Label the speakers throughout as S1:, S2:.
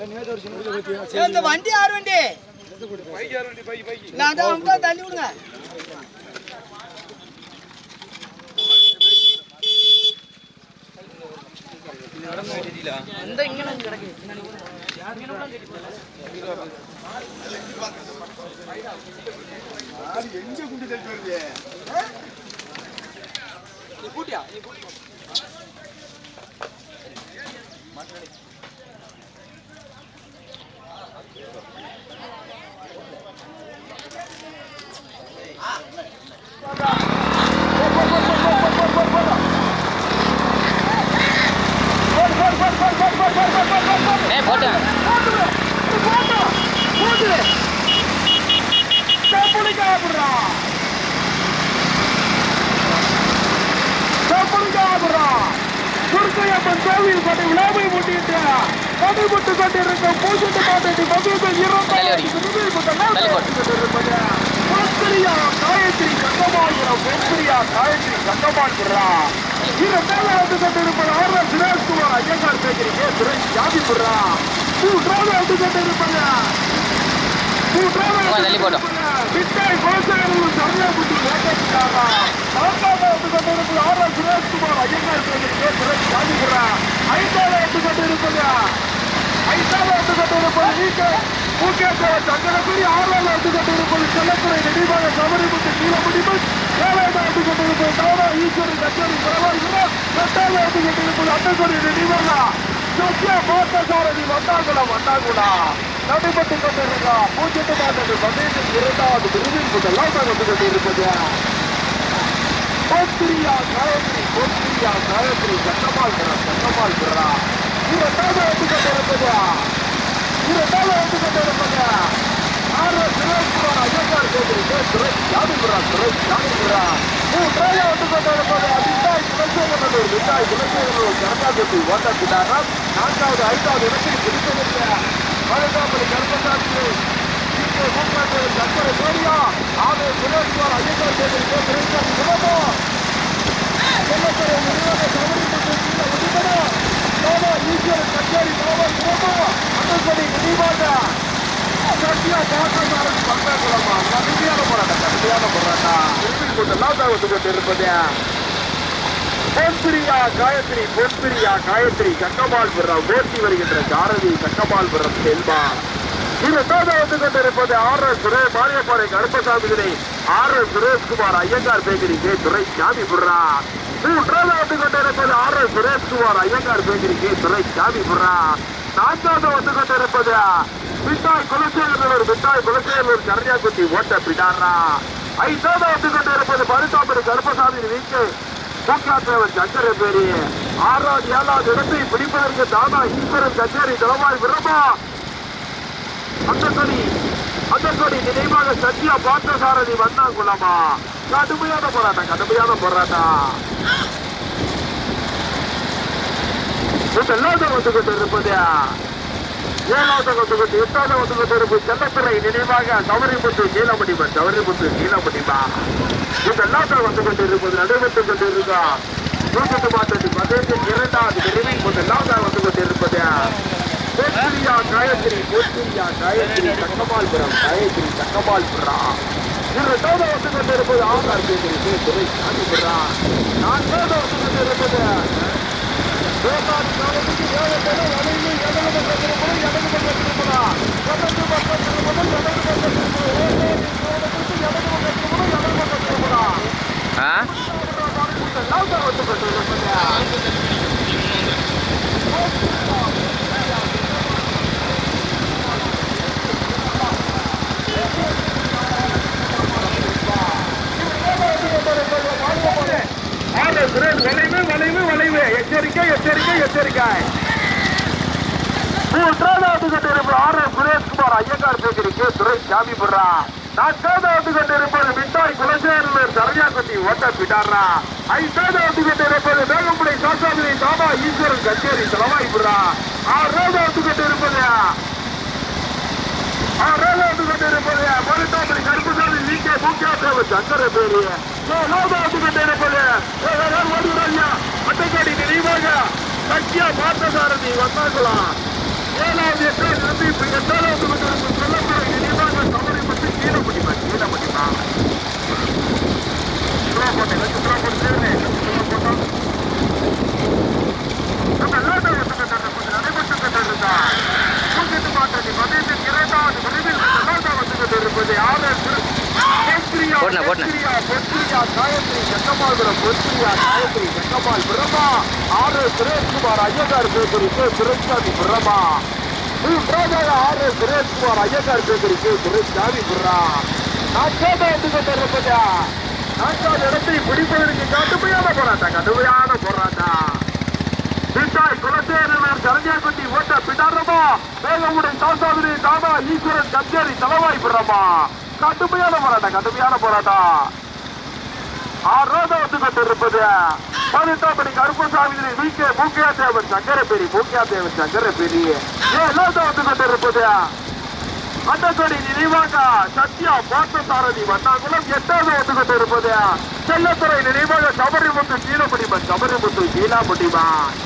S1: இந்த வண்டி யார் வண்டி? நான் தான் அமுக்கா தள்ளி விடுங்க. இந்த இங்க நான் கிடக்கு. நீ கூட்டியா? நீ கூட்டி.
S2: துர்க்கையம்மன் கோவில் கொண்டு விழாவை முன்னிட்டு நடைபெற்று கொண்டிருக்கும் பூஜை மாதத்தை மகிழ்ச்சி இரண்டாயிரத்தி
S3: தள்ளி போடு.
S2: கொண்டிருப்பது பொன்பிரியா காயத்ரி கங்கமாகிறம் பொன்பிரியா காயத்ரி கங்கமாகிறா இரண்டாவது கொண்டிருப்பது ஆர் எஸ் சுரேஷ்குமார் ஐயங்கார் பேசுறீங்க சுரேஷ் ஜாதிபுரா மூன்றாவது கொண்டிருப்பது.
S3: உங்க தள்ளி போடு.
S2: மிட்டாய் கோசாரர்கள் சமயபுத்தி வேட்டைக்காக நான்காவது கொண்டிருப்பது ஆர் எஸ் சுரேஷ்குமார் ஐயங்கார் பேசுறீங்க சுரேஷ் ஜாதிபுரா ஐந்தாவது கொண்டிருப்பது. ஐந்தாவது கொண்டிருப்பது நீக்க மூக்கேஸ்வர சங்கரக்குடி ஆறாவது கொண்டிருப்பது செல்லத்துறை நெடிவாக சபரிமுத்து கீழமுடிமல் ஏழாவது கொண்டிருப்பது தாரா ஈஸ்வரன் கச்சேரி பரவாயில்லை எட்டாவது கொண்டிருப்பது அட்டக்குடி நெடிவாக சத்யா பார்த்தசாரதி வந்தாங்குளம் வந்தாங்குளா நடைபெற்று கொண்டிருக்கா பூஜ்ஜியத்து மாதத்து பதினைந்து இரண்டாவது விருதில் முதலாம் வந்து கொண்டிருப்பது கோத்திரியா காயத்ரி கோத்திரியா காயத்ரி சட்டமால் பெறா சட்டமால் பெறா இரண்டாவது வந்து கொண்டிருப்பது இரண்டாவது வந்து கொண்டிருப்பது ஆறு சிவகுமார் ஐயங்கார் கோத்திரி சுரேஷ் யாதுபுரா சுரேஷ் யாதுபுரா மூன்றாவது வந்து கொண்டிருப்பது அதிகாய் குலசேகரனூர் விட்டாய் குலசேகரனூர் கரகாக்குட்டி ஓட்டத்திட்டாராம் நான்காவது ஐந்தாவது இடத்தில் பிடித்ததற்கு மருதாமணி கருப்பசாமி இங்கே மூன்றாவது சக்கரை கோரியா ஆறு சுரேஷ்குமார் ஐயங்கார் கோத்திரி சுரேஷ் சுலபோ செல்லத்துறை நிறுவன சபரிமன்ற கீழ உறுப்பினர் சோமா ஈஸ்வர கச்சேரி சோமா சுலபோ அண்ணன்படி நினைவாக சத்யா பாட்டக்காரன் பங்காக்குளமா கடுமையான போராட்டம் கடுமையான போராட்டம் திருப்பி கொண்டு லாசாவத்து கொண்டு இருப்பது பொன்பிரியா காயத்ரி பொன்பிரியா காயத்ரி கங்கமால்புரம் ஓட்டி வருகின்ற காரதி சாரதி கங்கமால்புரம் செல்வா இரண்டாவது வந்து கொண்டிருப்பது R S Suresh Mariyappara Karuppasamy R S Sureshkumar Iyengar bakery K துறை சாமிபுரா மூன்றாவது வந்து கொண்டிருப்பது R S Sureshkumar Iyengar bakery K சாமி சாமிபுரா நான்காவது வந்து கொண்டிருப்பது மிட்டாய் குலசேகரூர் மிட்டாய் குலசேகரூர் கரையாக்குட்டி ஓட்ட பிடாரா ஐந்தாவது வந்து கொண்டிருப்பது மருத்தாமரை கருப்பசாமி வீட்டு பூக்காத்தேவன் சக்கரை பேரி ஆறாவது ஏழாவது இடத்தை பிடிப்பதற்கு தானா ஈஸ்வரன் கச்சேரி தளவாய் விரமா அந்த அதன்படி நினைவாக சத்யா பார்த்தசாரதி வந்தாங்குளமா கடுமையான போராட்டம் கடுமையான போராட்டம். முதலாவது வந்து கொண்டு ஏழாவது வந்து எட்டாவது வந்து கொண்டு இருப்பது? செல்லத்துறை நினைவாக சவரிமுத்து நீலமணிமன் சவரிமுத்து நீலமணிமா இதெல்லாம் வந்து கொண்டு இருப்பது நடைபெற்று கொண்டு இருக்கா? நூற்றி மாற்றத்தில் பதினெட்டு இரண்டாவது பிரிவில் முதலாவது வந்து கொண்டு இருப்பது காயத்ரி கோத்திரியா காயத்ரி தங்கமால்புரம் காயத்ரி தங்கமால்புரம் இரண்டாவது வந்து கொண்டு இருப்பது ஆகார் கேத்திரி துறை சாமிபுரம் நான்காவது வந்து கொண்டு இருப்பது வேதாதி காலத்துக்கு வேகத்தோட வலையிலே இடது பக்கம் திருப்பணும் இடது பக்கம் திருப்பணும் இடது பக்கம் திருப்பணும் இடது பக்கம் திருப்பணும் வேதாதி காலத்துக்கு இடது பக்கம் திருப்பணும் இடது பக்கம் திருப்பணும்
S3: ஆ
S2: இதெல்லாம் தான் வந்து கொண்டு இருப்பது ஆறு சுரேஷ் வளைவு வளைவு வளைவு. எச்சரிக்கை எச்சரிக்கை எச்சரிக்கை. மூன்றாவது கொண்டிருப்பது ஆர் எஸ் சுரேஷ்குமார் ஐயங்கார் பேக்கரிக்கு துறை சாமிபுரா நான்காவது கொண்டிருப்பது மிட்டாய் குலசேரலூர் சரணியாக்குட்டி ஓட்ட பிடாரா ஐந்தாவது கொண்டிருப்பது வேகமுடை சாசாதிரி தாமா ஈஸ்வரன் கச்சேரி தலைவாய்புரா ஆறாவது கொண்டிருப்பது ஆறாவது கொண்டிருப்பது மருத்தாமணி கருப்புசாமி வி கே மூக்கியாத்தேவ சங்கர பேரு ஏழாவது கொண்டிருப்பது ஓடுகிறாரியா அட்டைக்காடி நினைவாக சத்யா பார்த்தசாரதி காயத்ரி செக்கமால்புரம் பொற்கிரியா காயத்ரி செக்கமால் பிரமா R Sureshkumar Iyengar bakery K. Duraisamy பிரமா மூன்றாவதாக R Sureshkumar Iyengar bakery K. Duraisamy பிரா நான் கேட்ட? வந்து கொண்டிருப்பதா நான்காவது இடத்தை பிடிப்பதற்கு கடுமையான போராட்டம் கடுமையான போராட்டம் பிட்டாய் குலசேரனர் கரஞ்சாய்பட்டி ஓட்ட பிடாரமா? வேகமுடை தாசாதிரி தாதா ஈஸ்வரன் கச்சேரி தலவாய் பிரமா கடுமையான போராட்டம் கடுமையான போராட்டம் ஆறாவது வந்து கருப்பசாமி வி. கே. மூக்கியா தேவன் சங்கரபேரி மூக்கியா தேவன் சங்கரபேரி ஏழாவது வந்து கொண்டிருப்பது அண்டக்கடி நினைவாக சத்யா பார்த்தசாரதி வண்ணாகுளம் எட்டாவது வந்து கொண்டிருப்பது செல்லத்துறை நினைவாக சபரிமுத்து கீழமுடிமன் சபரிமுத்து கீழாமுடிமன்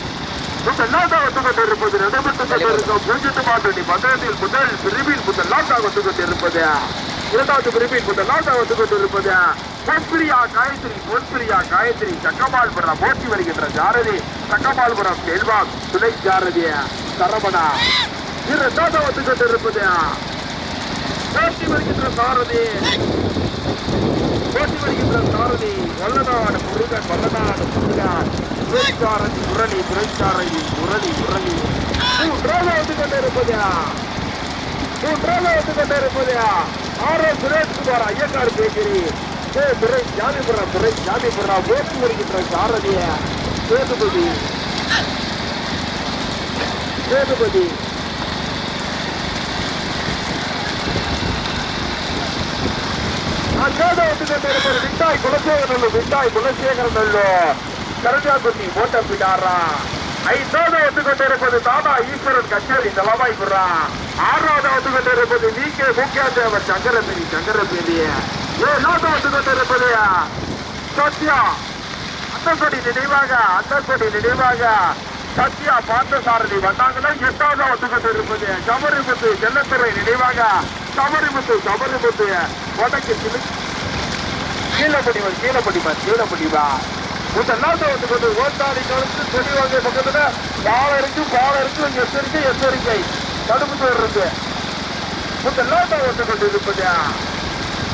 S2: முதலாக வந்து கொண்டிருக்கும் பூஜ்ஜித்து மாற்றணி மண்டலத்தில் முதல் பிரிவில் முதலாக வந்து கொண்டிருப்பது இரண்டாவது பிரிவில் முதலாக வந்து கொண்டிருப்பது பொன்பிரியா காயத்ரி பொன்பிரியா காயத்ரி. சக்கமால்புரம் போட்டி வருகின்ற ஜாரதி சக்கமால்புரம் செல்வாம் துணை ஜாரதி சரவணா. இரண்டாவது வந்து கொண்டிருப்பது போட்டி வருகின்ற சாரதி. போட்டி வருகின்ற சாரதி வல்லநாடு முருகன் வல்லநாடு முருகன். துறைச்சாரதி முரளி துறைச்சாரதி முரளி முரளி. மூன்றாவது வந்து கொண்டிருப்பது மூன்றாவது வந்து கொண்டிருப்பது R S Sureshkumar Iyengar bakery ஏ துறை ஜாமிபுரம் துறை ஜாமிபுரம் போட்டி வருகின்ற சாரதிய சேதுபதி. சேதுபதி. அஞ்சாவது வந்து விட்டாய் குலசேகரன் விட்டாய் குலசேகரன் கரஜாகுட்டி ஓட்ட பிடாரா ஐந்தாவது வந்து கொண்டிருப்பது தாதா ஈஸ்வரன் கச்சேரி தலவாய் புறா ஆறாவது வந்து கொண்டிருப்பது வி கே முக்கியாதேவர் சங்கரபேரி சங்கரபேரி ஏழாவது கொண்டிருப்பது சத்யா அன்னக்கொடி நினைவாக அன்னக்கொடி நினைவாக சத்யா பார்த்தசாரதி வந்தாங்கன்னா எட்டாவது வந்து கொண்டிருப்பது சபரிமுத்து செல்லத்துறை நினைவாக சபரிமுத்து சபரிமுத்து வடக்கு சிலு கீழப்படிவன் கீழப்படிவன் கீழப்படிவன் முதலாவது ஒத்துக்கிட்டு கொண்டு ஓட்டாளி கலந்து தெளிவாங்க பக்கத்துல பாலம் இருக்கு பாலம் இருக்கு எச்சரிக்கை எச்சரிக்கை தடுப்பு சுவர் இருக்கு முதலாவது வந்து கொண்டு இருப்பது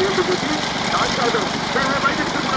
S2: சக்கபால்புரம் காயத்ரி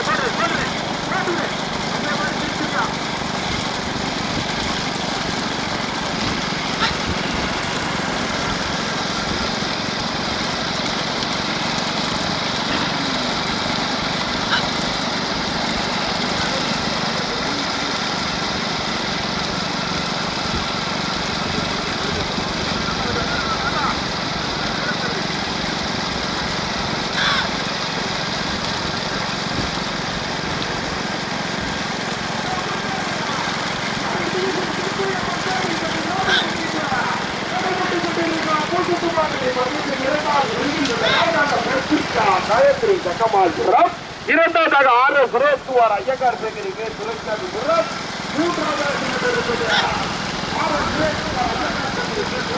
S2: ஜக்கமால்புரம் இரண்டாவதாக ஆர் எஸ் சுரேஷ்குமார் ஐயங்கார் பேக்கரிக்கு சுரேஷ்காபிபுரம் மூன்றாவதாக இருப்பது ஆர் எஸ் சுரேஷ்குமார் ஐயங்கார் பேக்கரிக்கு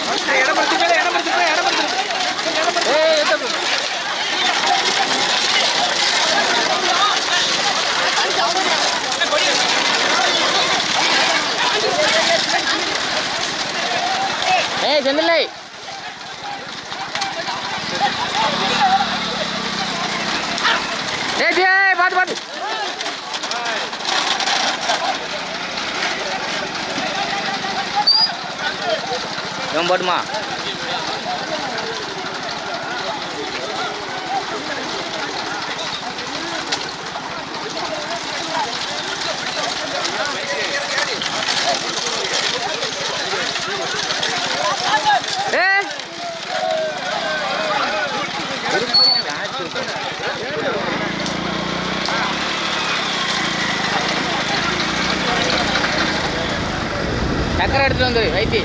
S2: சுரேஷ்காபிபுரம்
S1: இடம் எடுத்துக்கோ இடம் எடுத்துக்கோ இடம் எடுத்துக்கோ
S3: ஏய் எத்தப்பு ஏய் செந்தில்லை ஏய் ஜெய் பாத்து பாத்து இவன் போட்டுமா? ஏய் சக்கரை எடுத்துட்டு வந்துரு வைத்தி.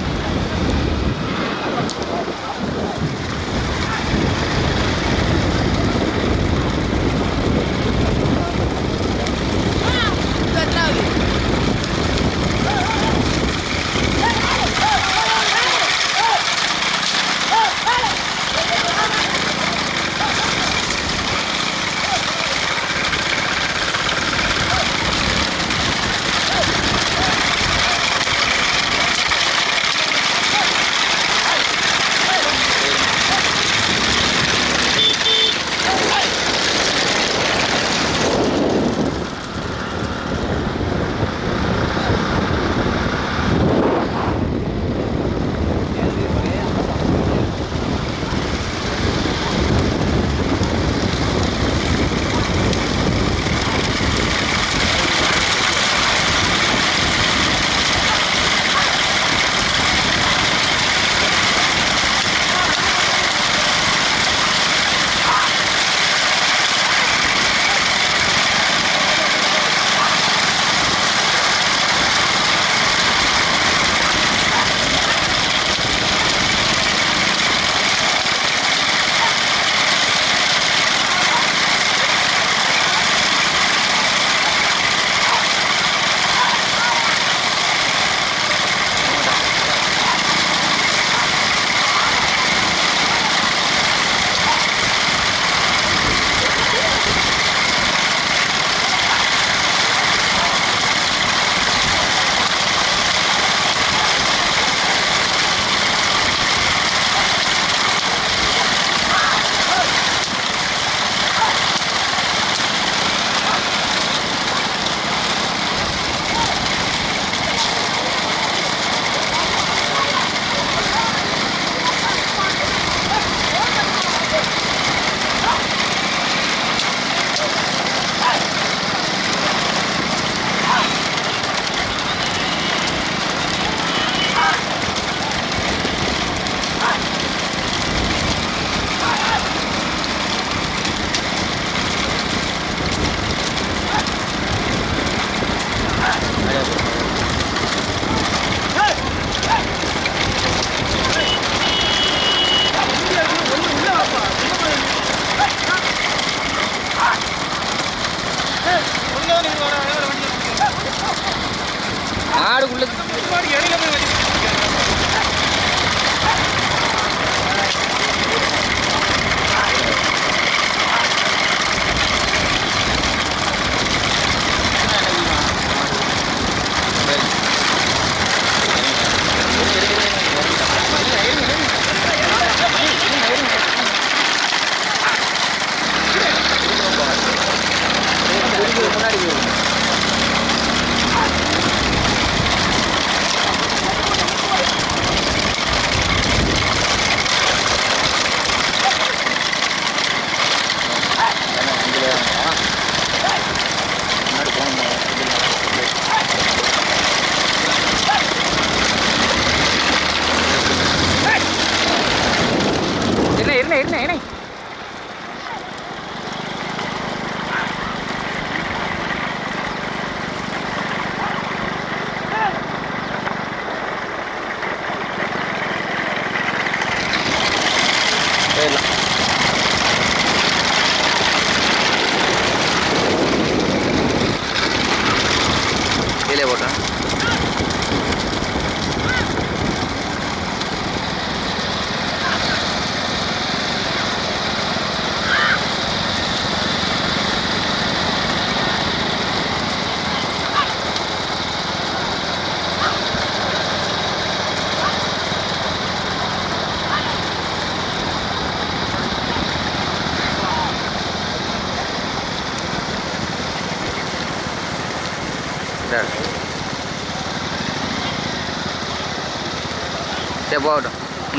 S1: Thanks.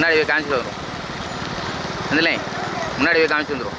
S3: முன்னாடி போய் காமிச்சிட்டு வந்துடும் வந்துலே முன்னாடி போய் காமிச்சு வந்துடும்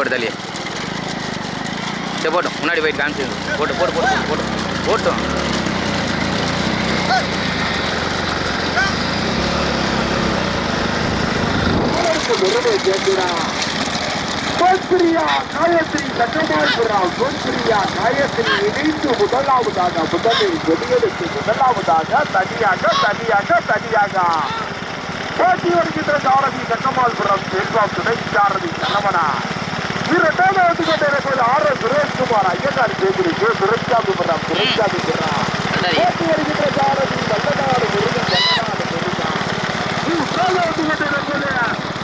S3: போட்டு தள்ளியே சரி போட்டோம். முன்னாடி போயிட்டு காமிச்சு. போட்டு போட்டு போட்டு போட்டு போட்டோம்.
S2: முருகை காயத்ரி சட்டமாள்புரம் கோஸ்பிரியா காயத்ரி இணைந்து முதலாவதாக முதலில் வெளியெடுத்து முதலாவதாக தனியாக தனியாக தனியாக. போட்டி வருகின்ற சாரதி சட்டமாள்புரம் செல்வம் துணை சாரதி கணவனா. இரண்டாவது வந்து கொண்டிருப்பது ஆர் எஸ் சுரேஷ்குமார் ஐயனார் கேக்குறி கே சுரேஷ்காபிபுரம் சுரேஷ்காபிபுரம் போட்டி வருகின்ற சாரதி வல்லநாடு முருகன் வல்லநாடு முருகன் மூன்றாவது வந்து கொண்டிருப்பது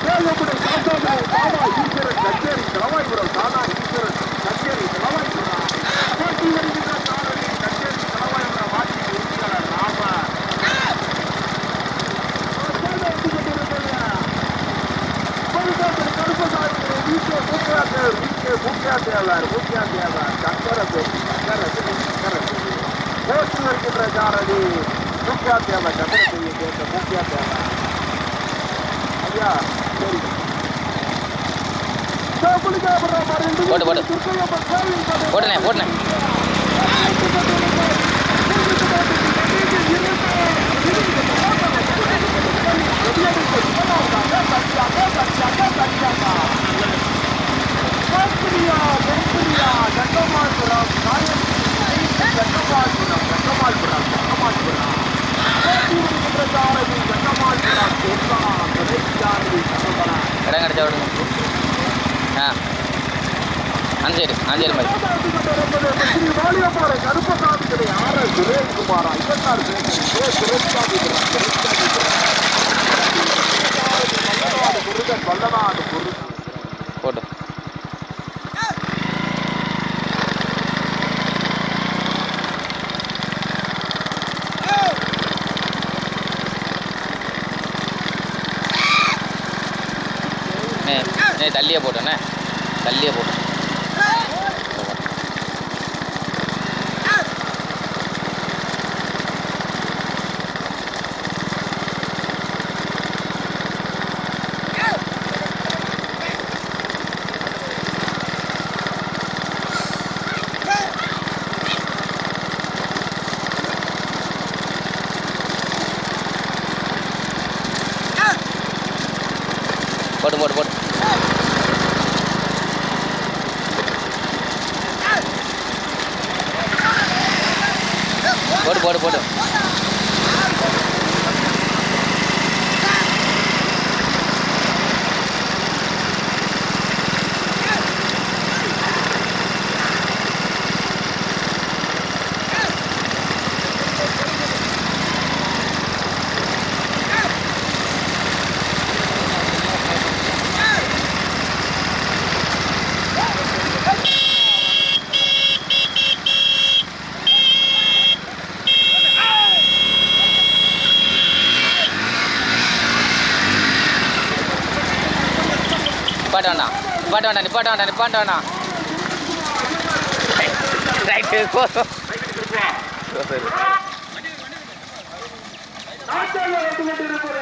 S2: வேலுபுரம் சாத்தாபுரம் பாபா ஈஸ்வரன் கச்சேரி தலைவாய்புரம் தானா ஈஸ்வரன் கச்சேரி தலைவாய்புரம் போட்டி வருகின்ற சாரதி கச்சேரி தலைவாய்புரம் மாற்றி உறுப்பினர் ராம
S3: போட்டு போட்டு போட்டுனே போட்டுனே இடம் கிடச்சா விடுங்க. ஆ. அஞ்சேரி அஞ்சேரி அந்த சைடு மாதிரி
S2: கருப்பசாமிகளை ஆர் எஸ் சுரேஷ்குமார் ஐயனார் சுரேஷ்காமி முருகன் வல்லநாடு முருகன்
S3: போட்டு நே நே தள்ளியே போட்டோண்ணே தள்ளியே போட்டோம் போட்டு போட்டு போட்டு போட்டு போட்டு போட்டு நிப்பாட்ட வேண்டாம் நிப்பாட்ட வேண்டாம் நிப்பாட்ட வேண்டாம் நிப்பாட்ட வேண்டாம் ரைட்டு போதும்
S2: கொண்டிருக்கிற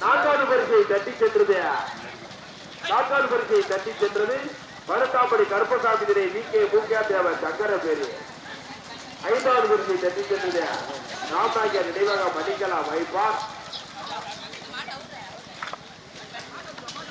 S2: நான்காவது பரிசையை தட்டி சென்றது நான்காவது தட்டி சென்றது. மருத்தாப்படி கருப்பசாமி திரை வி கே பூக்கியா தேவ சங்கர பேரு. ஐந்தாவது பரிசை தட்டி சென்றது ராமநாயகர் நினைவகம் மணிக்கலாம் வைப்பார்